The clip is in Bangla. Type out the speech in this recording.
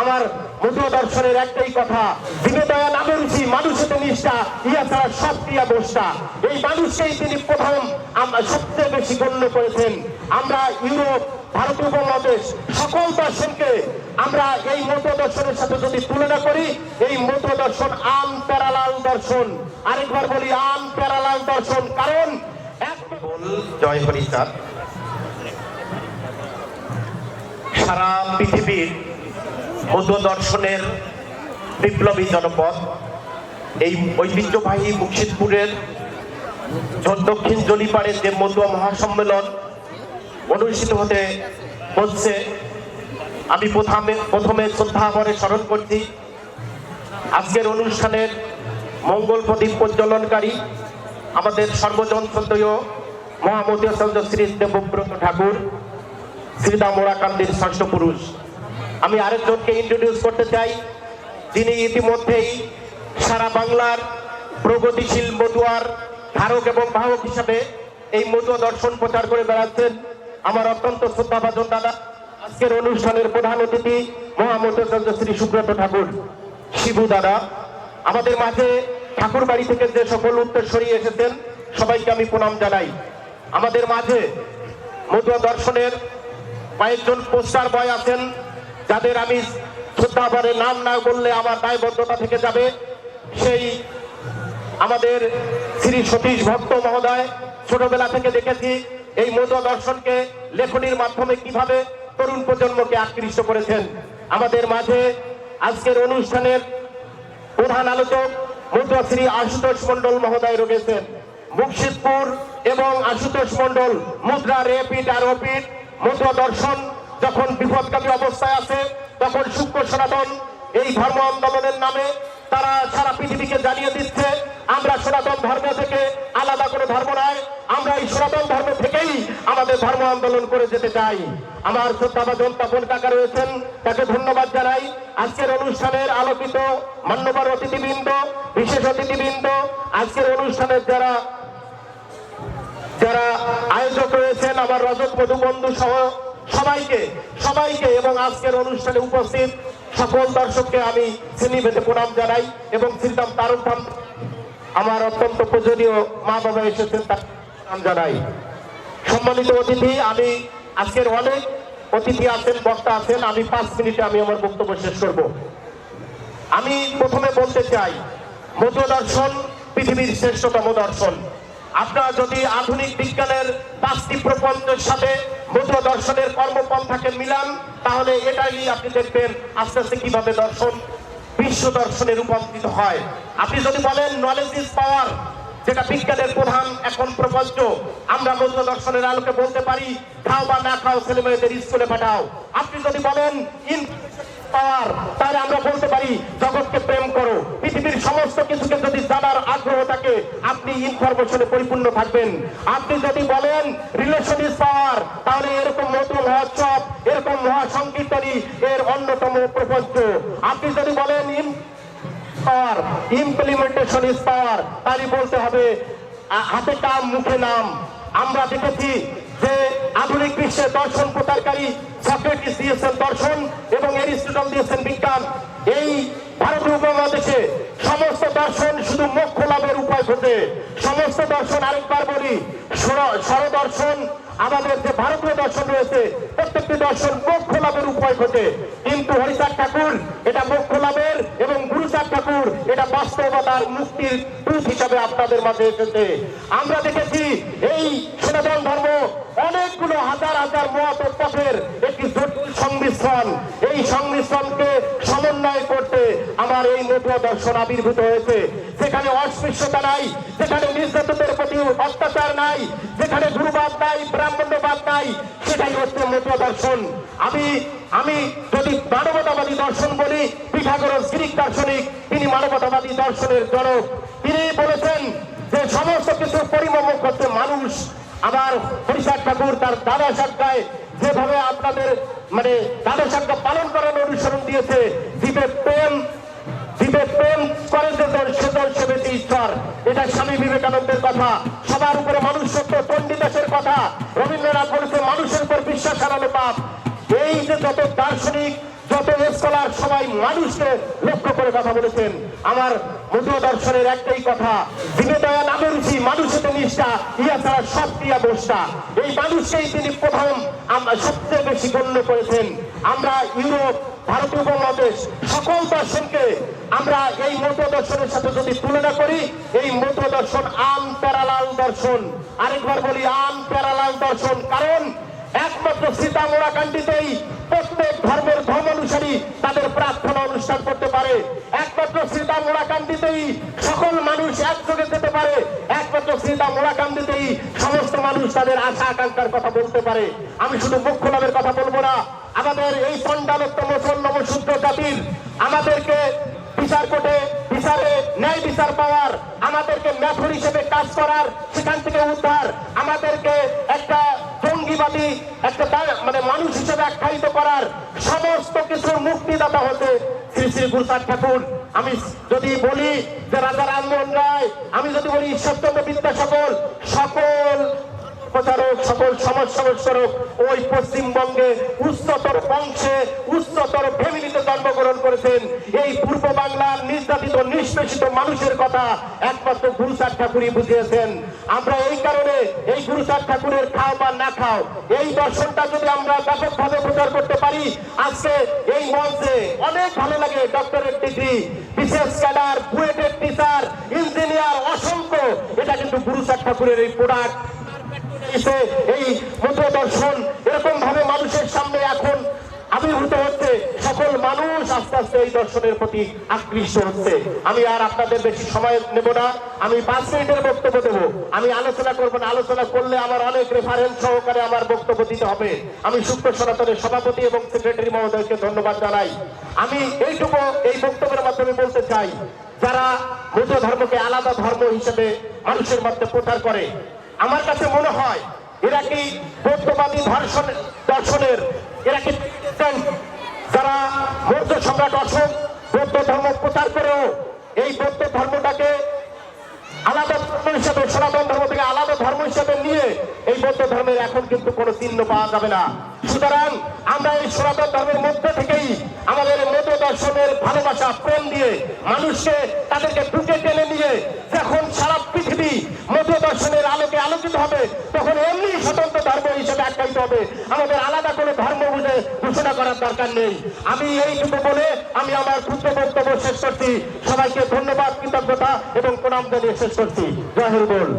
আমার মধুয় দর্শনের একটাই কথা দিনে দয়া নামে রুচি মানুষের নিষ্ঠা ইয়া ছাড়া সব ক্রিয়া বসটা এই মানুষকেই তিনি প্রথম আমরা সবচেয়ে বেশি গণ্য করেছেন। আমরা ইউরোপ ভারত উপমহাদেশ সকল দর্শনকে আমরা এই মত দর্শনের সাথে যদি তুলনা করি, এই মত দর্শন আম প্যারালাল দর্শন। আরেকবার বলি, আম প্যারালাল দর্শন, কারণ জয় হরিচাঁদ সারা পৃথিবীর মধ্য দর্শনের বিপ্লবী জনপদ, এই ঐতিহ্যবাহী মুর্শিদপুরের দক্ষিণ জলিপাড়ের যে মতুয়া মহাসম্মেলন অনুষ্ঠিত হতে হচ্ছে আমি প্রথমে প্রথমে শ্রদ্ধাভরে স্মরণ করছি, আজকের অনুষ্ঠানের মঙ্গল প্রদীপ প্রজ্বলনকারী আমাদের সর্বজন শ্রদ্ধেয় মহামতীয় চন্দ্র শ্রী দেবব্রত ঠাকুর শ্রীদাম ওরাকান্দির ষষ্ঠ পুরুষ। আমি আরেকজনকে ইন্ট্রোডিউস করতে চাই, যিনি ইতিমধ্যেই সারা বাংলার প্রগতিশীল মতুয়ার ধারক এবং বাহক হিসাবে এই মতুয়া দর্শন প্রচার করে বেড়াচ্ছেন। আমার অত্যন্ত শ্রদ্ধাভাজন দাদা, আজকের অনুষ্ঠানের প্রধান অতিথি মহামতীয় শ্রী সুব্রত ঠাকুর। শিবু দাদা, আমাদের মাঝে ঠাকুর বাড়ি থেকে যে সকল উত্তরসরী এসেছেন, সবাইকে আমি প্রণাম জানাই। আমাদের মাঝে মতুয়া দর্শনের কয়েকজন পোস্টার বয় আছেন যাদের আমি শ্রদ্ধাভরে নাম না বললে আমার দায়বদ্ধতা থেকে যাবে, সেই আমাদের শ্রী সতীশ ভক্ত মহোদয় ছোটবেলা থেকে দেখেছি এই মতুয়া দর্শনকে লেখনির মাধ্যমে কীভাবে তরুণ প্রজন্মকে আকৃষ্ট করেছেন। আমাদের মাঝে আজকের অনুষ্ঠানের প্রধান আলোচক মতুয়া শ্রী আশুতোষ মন্ডল মহোদয় রয়েছেন। মুর্শিদপুর এবং আশুতোষ মন্ডল মুদ্রা রেপিড আর ওপিড মতুয়া দর্শন যখন বিপদগামী অবস্থায় আছে, তখন সূক্ষ্ম সনাতন এই ধর্ম আন্দোলনের নামে তারা সারা পৃথিবীকে জানিয়ে দিচ্ছে, আমরা সনাতন ধর্ম থেকে আলাদা কোনো ধর্ম নয় আমরা এই সনাতন ধর্ম থেকেই আমাদের ধর্ম আন্দোলন করে যেতে চাই। আমার শ্রদ্ধাভাজন তপন কাকা রয়েছেন, তাকে ধন্যবাদ জানাই। আজকের অনুষ্ঠানের আলোকিত মান্যবর অতিথিবৃন্দ, বিশেষ অতিথিবৃন্দ, আজকের অনুষ্ঠানের যারা যারা আয়োজক রয়েছেন, আমার রজত মধু বন্ধু সহ সবাইকে সবাইকে এবং আজকের অনুষ্ঠানে উপস্থিত সকল দর্শককে আমি শ্রেণি ভেদে প্রণাম জানাই এবং শ্রীরাম তারুণ আমার অত্যন্ত পূজনীয় মা বাবা এসেছেন তার প্রণাম জানাই। সম্মানিত অতিথি, আমি আজকের অনেক অতিথি আছেন, বক্তা আছেন, আমি পাঁচ মিনিটে আমি আমার বক্তব্য শেষ করব। আমি প্রথমে বলতে চাই মধ্য দর্শন পৃথিবীর শ্রেষ্ঠতম দর্শন। আপনারা যদি আধুনিক বিজ্ঞানের পাঁচটি প্রপঞ্চের সাথে মধ্য দর্শনের কর্মপন্থাকে মিলান, তাহলে এটাই আপনি দেখবেন আস্তে আস্তে কীভাবে দর্শন, বিশ্ব দর্শনে রূপান্তরিত হয়। আপনি যদি বলেন নলেজ ইজ পাওয়ার যেটা বিজ্ঞানের প্রধান এখন প্রপঞ্চ আমরা মধ্য দর্শনের আলোকে বলতে পারি, খাও বা না খাও ছেলে মেয়েদের স্কুলে পাঠাও। আপনি যদি বলেন, ইন পাওয়ার তাহলে আমরা বলতে পারি, জগৎকে প্রেম করো। পৃথিবীর সমস্ত কিছুকে যদি জানার আগ্রহ থাকে, আপনি ইনফরমেশনে পরিপূর্ণ থাকবেন। আপনি যদি বলেন রিলেশন ইজ পাওয়ার তাহলে এরকম নতুন মহোৎসব এরকম মহাসংকীর্তনী এর অন্যতম প্রপঞ্চ আপনি যদি বলেন পাওয়ার ইমপ্লিমেন্টেশন ইজ পাওয়ার তাহলে বলতে হবে হাতে কাম মুখে নাম। আমরা দেখেছি যে আধুনিক বিশ্বে দর্শন প্রচারকারী সক্রেটিস দিয়েছেন দর্শন এবং এরিস্টটল দিয়েছেন বিজ্ঞান। এই ভারতীয় উপমহাদেশে সমস্ত দর্শন শুধু মোক্ষ লাভের উপায় খোঁজে সমস্ত দর্শন, আরেকবার বলি, সর- সরদর্শন, আমাদের যে ভারতীয় দর্শন রয়েছে, প্রত্যেকটি দর্শন মোক্ষ লাভের উপায় খোঁজে কিন্তু হরিচাঁদ ঠাকুর এটা মোক্ষ লাভের এবং গুরুচাঁদ এটা বাস্তবতার মুক্তির রূপ হিসাবে আপনাদের মাঝে এসেছে। আমরা দেখেছি এই সনাতন ধর্ম অনেকগুলো হাজার হাজার মত পথের একটি জটিল সংমিশ্রণ। এই সংমিশ্রণকে সমন্বয় করতে আমার এই মতুয়া দর্শন আবির্ভূত হয়েছে। যেখানে অস্পৃশ্যতা নাই, যেখানে নির্যাতনের প্রতি অত্যাচার নাই, যেখানে গুরুবাদ নাই, ব্রাহ্মণ্যবাদ নাই, সেটাই হচ্ছে মতুয়া দর্শন। আমি আমি যদি মানবতাবাদী দর্শন বলি পিঠাগরস গ্রিক দার্শনিক, তিনি মানবতাবাদী দর্শনের জনক। তিনি বলেছেন যে সমস্ত কিছু পরিমমক হচ্ছে মানুষ আমার হরিষাদ ঠাকুর তার দাদা সাক্ষায় যেভাবে আপনাদের মানে দাদা সাক্ষা পালন করার অনুসরণ দিয়েছে জীবে প্রেম জীবে প্রেম করে যে দল সে দল সে ঈশ্বর। এটা স্বামী বিবেকানন্দের কথা। সবার উপরে মানুষ সত্য পণ্ডিতের কথা। রবীন্দ্রনাথ বলেছে, মানুষের উপর বিশ্বাস হারানো পাপ। এই যে যত দার্শনিক যত সবাই মানুষকে লক্ষ্য করে কথা বলেছেন। আমার মধ্য দর্শনের একটাই কথা দিনে দয়া মানুষেতে নিষ্ঠা ইয়া ছাড়া সব ক্রিয়া এই মানুষকেই তিনি প্রথম সবচেয়ে বেশি গণ্য করেছেন। আমরা ইউরোপ ভারতীয় উপমহাদেশ সকল দর্শনকে আমরা এই মধ্য দর্শনের সাথে যদি তুলনা করি, এই মধ্য দর্শন আম, প্যারালাল দর্শন। আরেকবার বলি, আম, প্যারালাল দর্শন। কারণ একমাত্র সীতা মোড়াকান্ডিতেই প্রত্যেক ধর্মের ধর্মানুসারী তাদের প্রার্থনা অনুষ্ঠান করতে পারে। একমাত্র সীতা মোড়াকান্ডিতেই সকল মানুষ একযোগে যেতে পারে। একমাত্র সীতা মোড়াকান্ডিতেই সমস্ত মানুষ তাদের আশা আকাঙ্ক্ষার কথা বলতে পারে। আমি শুধু মুখ্য লাভের কথা বলব না, আমাদের এই পণ্ডালোত্তম নবশূদ্র জাতির আমাদেরকে বিচার কোর্টে বিচারে ন্যায় বিচার পাওয়ার, আমাদেরকে মেথর হিসেবে কাজ করার, সেখান থেকে উদ্ধার, আমাদেরকে একটা একটা মানে মানুষ হিসেবে আখ্যায়িত করার সমস্ত কিছুর মুক্তিদাতা হতে শ্রী শ্রী গুরুচাঁদ ঠাকুর। আমি যদি বলি যে রাজা রামমোহন রায়, আমি যদি বলি ঈশ্বরচন্দ্র বিদ্যাসকল সকল প্রচারক, সকল সমাজ সংস্কারক ওই পশ্চিমবঙ্গে উচ্চতর বংশে উচ্চতর ফ্যামিলিতে জন্মগ্রহণ করেছেন। এই পূর্ব বাংলার নির্যাতিত, নিষ্পেষিত মানুষের কথা একমাত্র গুরুচাঁদ ঠাকুরই বুঝিয়েছেন। আমরা এই কারণে এই গুরুচাঁদ ঠাকুরের খাও বা না খাও, এই দর্শনটা যদি আমরা ব্যাপকভাবে প্রচার করতে পারি, আজকে এই মঞ্চে অনেক ভালো লাগে ডক্টরেট ডিগ্রি, বিশেষ ক্যাডার, বুয়েটের টিচার, ইঞ্জিনিয়ার অসংখ্য। এটা কিন্তু গুরুচাঁদ ঠাকুরের এই প্রোডাক্ট এসে এই মধ্য দর্শন এরকম ভাবে মানুষের সামনে এখন আবির্ভূত হচ্ছে। সকল মানুষ আস্তে আস্তে এই দর্শনের প্রতি আকৃষ্ট হচ্ছে। আমি আর আপনাদের বেশি সময় নেব না। আমি পাঁচ মিনিটের বক্তব্য দেবো। আমি আলোচনা করব না। আলোচনা করলে আমার অনেক রেফারেন্স সহকারে আমার বক্তব্য দিতে হবে। আমি সুপ্ত সনাতনের সভাপতি এবং সেক্রেটারি মহোদয়কে ধন্যবাদ জানাই। আমি এইটুকু এই বক্তব্যের মাধ্যমে বলতে চাই, যারা মধ্য ধর্মকে আলাদা ধর্ম হিসেবে মানুষের মধ্যে প্রচার করে আমার কাছে মনে হয় এরা কি বৌদ্ধবাদী ধর্ষণ, দর্শনের, এরা কি যারা বৌদ্ধ সম্রাট অশোক বৌদ্ধ ধর্ম প্রচার করেও এই বৌদ্ধ ধর্মটাকে আলাদা ধর্ম হিসাবে, সনাতন ধর্ম থেকে আলাদা ধর্ম হিসাবে নিয়ে এই বৌদ্ধ ধর্মের এখন কিন্তু কোনো চিহ্ন পাওয়া যাবে না। সুতরাং আমরা এই সনাতন ধর্মের মধ্যে থেকেই আমাদের মধ্য দর্শনের ভালোবাসা, প্রেম দিয়ে মানুষকে তাদেরকে বুকে টেনে নিয়ে যখন সারা পৃথিবী মধ্য দর্শনের আলোকে আলোকিত হবে, তখন এমনি স্বতন্ত্র ধর্ম হিসেবে আখ্যায়িত হবে। আমাদের আলাদা কোনো ধর্ম বুঝে ঘোষণা করার দরকার নেই। আমি এইটুকু বলে আমি আমার ক্ষুদ্র বক্তব্য শেষ করছি। সবাইকে ধন্যবাদ, কৃতজ্ঞতা এবং প্রণাম জানিয়ে শেষ করছি। জয় বল